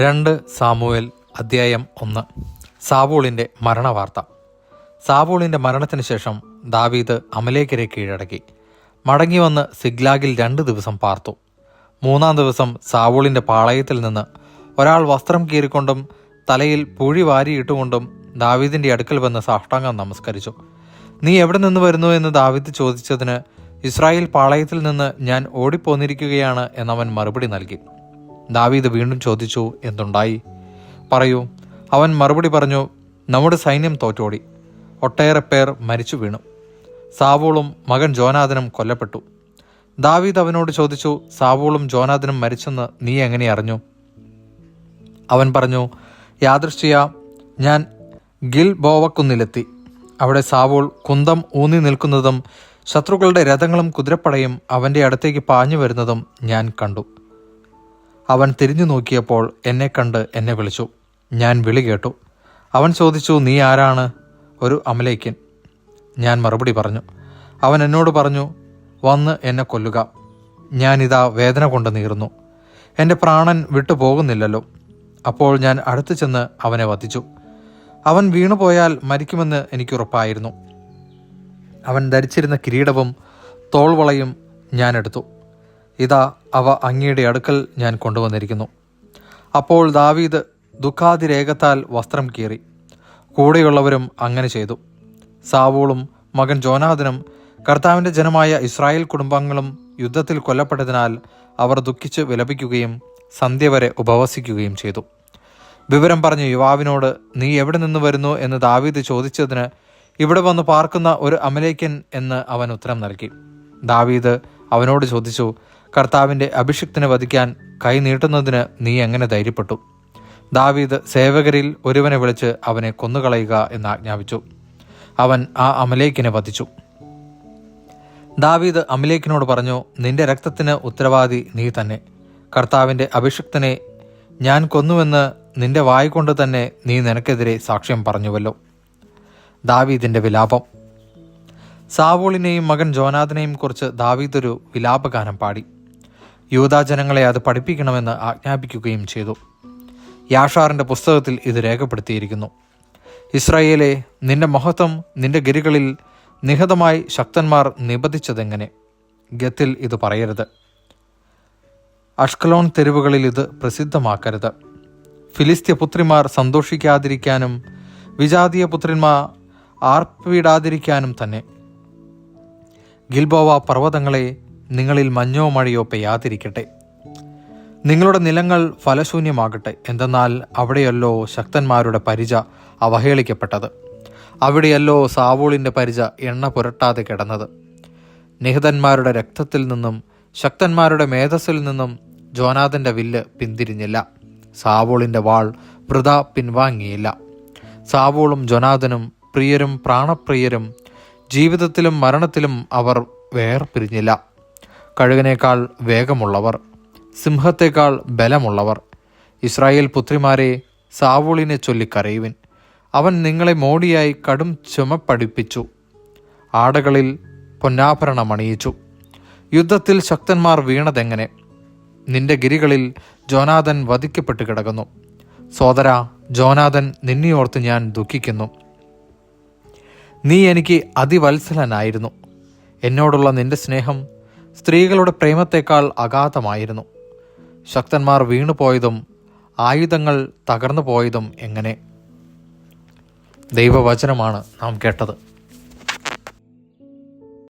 രണ്ട് സാമുവേൽ അദ്ധ്യായം ഒന്ന്. സാവൂളിന്റെ മരണവാർത്ത. സാവൂളിന്റെ മരണത്തിന് ശേഷം ദാവീദ് അമലേക്കരെ കീഴടക്കി. മടങ്ങി വന്ന് സിഗ്ലാഗിൽ രണ്ട് ദിവസം പാർത്തു. മൂന്നാം ദിവസം സാവൂളിന്റെ പാളയത്തിൽ നിന്ന് ഒരാൾ വസ്ത്രം കീറിക്കൊണ്ടും തലയിൽ പുഴി വാരിയിട്ടുകൊണ്ടും ദാവീദിന്റെ അടുക്കൽ വന്ന് സാഷ്ടാംഗം നമസ്കരിച്ചു. നീ എവിടെ നിന്ന് വരുന്നു? എന്ന് ദാവീദ് ചോദിച്ചതിന് ഇസ്രായേൽ പാളയത്തിൽ നിന്ന് ഞാൻ ഓടിപ്പോന്നിരിക്കുകയാണ് എന്നവൻ മറുപടി നൽകി. ദാവീദ് വീണ്ടും ചോദിച്ചു എന്തുണ്ടായി? പറയൂ. അവൻ മറുപടി പറഞ്ഞു നമ്മുടെ സൈന്യം തോറ്റോടി. ഒട്ടേറെ പേർ മരിച്ചു വീണു. സാവൂളും മകൻ ജോനാഥനും കൊല്ലപ്പെട്ടു. ദാവീദ് അവനോട് ചോദിച്ചു സാവൂളും ജോനാഥനും മരിച്ചെന്ന് നീ എങ്ങനെ അറിഞ്ഞു? അവൻ പറഞ്ഞു യാദൃശ്ചിയ ഞാൻ ഗിൽ ബോവക്കുന്നിലെത്തി അവിടെ സാവൂൾ കുന്തം ഊന്നി നിൽക്കുന്നതും ശത്രുക്കളുടെ രഥങ്ങളും കുതിരപ്പടയും അവന്റെ അടുത്തേക്ക് പാഞ്ഞു വരുന്നതും ഞാൻ കണ്ടു. അവൻ തിരിഞ്ഞു നോക്കിയപ്പോൾ എന്നെ കണ്ട് എന്നെ വിളിച്ചു. ഞാൻ വിളി കേട്ടു. അവൻ ചോദിച്ചു നീ ആരാണ്? ഒരു അമലേക്കൻ ഞാൻ മറുപടി പറഞ്ഞു. അവൻ എന്നോട് പറഞ്ഞു വന്ന് എന്നെ കൊല്ലുക. ഞാനിതാ വേദന കൊണ്ട് നീറുന്നു. എന്റെ പ്രാണൻ വിട്ടു പോകുന്നില്ലല്ലോ. അപ്പോൾ ഞാൻ അടുത്തു ചെന്ന് അവനെ വധിച്ചു. അവൻ വീണുപോയാൽ മരിക്കുമെന്ന് എനിക്കുറപ്പായിരുന്നു അവൻ ധരിച്ചിരുന്ന കിരീടവും തോൾവളയും ഞാൻ എടുത്തു. ഇതാ അവ അങ്ങയുടെ അടുക്കൽ ഞാൻ കൊണ്ടുവന്നിരിക്കുന്നു. അപ്പോൾ ദാവീദ് ദുഃഖാതിരേഖത്താൽ വസ്ത്രം കീറി. കൂടെയുള്ളവരും അങ്ങനെ ചെയ്തു. സാവൂളും മകൻ ജോനാഥനും കർത്താവിന്റെ ജനമായ ഇസ്രായേൽ കുടുംബങ്ങളും യുദ്ധത്തിൽ കൊല്ലപ്പെട്ടതിനാൽ അവർ ദുഃഖിച്ച് വിലപിക്കുകയും സന്ധ്യ വരെ ഉപവസിക്കുകയും ചെയ്തു. വിവരം പറഞ്ഞ യുവാവിനോട് നീ എവിടെ നിന്ന് വരുന്നു? എന്ന് ദാവീദ് ചോദിച്ചതിന് ഇവിടെ വന്ന് പാർക്കുന്ന ഒരു അമലേക്കൻ എന്ന് അവൻ ഉത്തരം നൽകി. ദാവീദ് അവനോട് ചോദിച്ചു കർത്താവിന്റെ അഭിഷിക്തനെ വധിക്കാൻ കൈ നീട്ടുന്നതിന് നീ എങ്ങനെ ധൈര്യപ്പെട്ടു? ദാവീദ് സേവകരിൽ ഒരുവനെ വിളിച്ച് അവനെ കൊന്നുകളയുക എന്ന് ആജ്ഞാപിച്ചു. അവൻ ആ അമലേക്കിനെ വധിച്ചു. ദാവീദ് അമലേക്കിനോട് പറഞ്ഞു നിന്റെ രക്തത്തിന് ഉത്തരവാദി നീ തന്നെ. കർത്താവിന്റെ അഭിഷിക്തനെ ഞാൻ കൊന്നുവെന്ന് നിന്റെ വായിക്കൊണ്ട് തന്നെ നീ നിനക്കെതിരെ സാക്ഷ്യം പറഞ്ഞുവല്ലോ. ദാവീദിന്റെ വിലാപം. സാവൂളിനെയും മകൻ ജോനാഥനെയും കുറിച്ച് ഒരു വിലാപഗാനം പാടി. യൂതാജനങ്ങളെ അത് പഠിപ്പിക്കണമെന്ന് ആജ്ഞാപിക്കുകയും ചെയ്തു. യാഷാറിന്റെ പുസ്തകത്തിൽ ഇത് രേഖപ്പെടുത്തിയിരിക്കുന്നു. ഇസ്രായേലെ നിന്റെ മഹത്വം നിന്റെ ഗിരികളിൽ നിഹതമായി ശക്തന്മാർ നിബന്ധിച്ചതെങ്ങനെ? ഗത്തിൽ ഇത് പറയരുത്. അഷ്കലോൺ തെരുവുകളിൽ ഇത് പ്രസിദ്ധമാക്കരുത്. ഫിലിസ്ത്യ പുത്രിമാർ സന്തോഷിക്കാതിരിക്കാനും വിജാതീയ പുത്രന്മാർ ആർപ്പിടാതിരിക്കാനും തന്നെ. ഗിൽബോവ പർവതങ്ങളെ നിങ്ങളിൽ മഞ്ഞോ മഴയോ പെയ്യാതിരിക്കട്ടെ. നിങ്ങളുടെ നിലങ്ങൾ ഫലശൂന്യമാകട്ടെ എന്തെന്നാൽ അവിടെയല്ലോ ശക്തന്മാരുടെ പരിച അവഹേളിക്കപ്പെട്ടത്. അവിടെയല്ലോ സാവൂളിന്റെ പരിച എണ്ണ പുരട്ടാതെ കിടന്നത്. നിഹിതന്മാരുടെ രക്തത്തിൽ നിന്നും ശക്തന്മാരുടെ മേധസ്സിൽ നിന്നും ജോനാഥന്റെ വില്ല് പിന്തിരിഞ്ഞില്ല. സാവൂളിന്റെ വാൾ വൃത പിൻവാങ്ങിയില്ല. സാവൂളും ജോനാഥനും പ്രിയരും പ്രാണപ്രിയരും ജീവിതത്തിലും മരണത്തിലും അവർ വേർപിരിഞ്ഞില്ല. കഴുകനേക്കാൾ വേഗമുള്ളവർ സിംഹത്തേക്കാൾ ബലമുള്ളവർ. ഇസ്രായേൽ പുത്രിമാരെ സാവൂളിനെ ചൊല്ലിക്കരയുവിൻ. അവൻ നിങ്ങളെ മോടിയായി കടും ചുമപ്പടിപ്പിച്ചു ആടകളിൽ പൊന്നാഭരണമണിയിച്ചു യുദ്ധത്തിൽ ശക്തന്മാർ വീണതെങ്ങനെ? നിന്റെ ഗിരികളിൽ ജോനാഥൻ വധിക്കപ്പെട്ട് കിടക്കുന്നു. സോദര ജോനാഥൻ നിന്നെയോർത്ത് ഞാൻ ദുഃഖിക്കുന്നു. നീ എനിക്ക് അതിവത്സലനായിരുന്നു. എന്നോടുള്ള നിന്റെ സ്നേഹം സ്ത്രീകളുടെ പ്രേമത്തേക്കാൾ അഗാധമായിരുന്നു. ശക്തന്മാർ വീണുപോയതും ആയുധങ്ങൾ തകർന്നു പോയതും എങ്ങനെ? ദൈവവചനമാണ് നാം കേട്ടത്.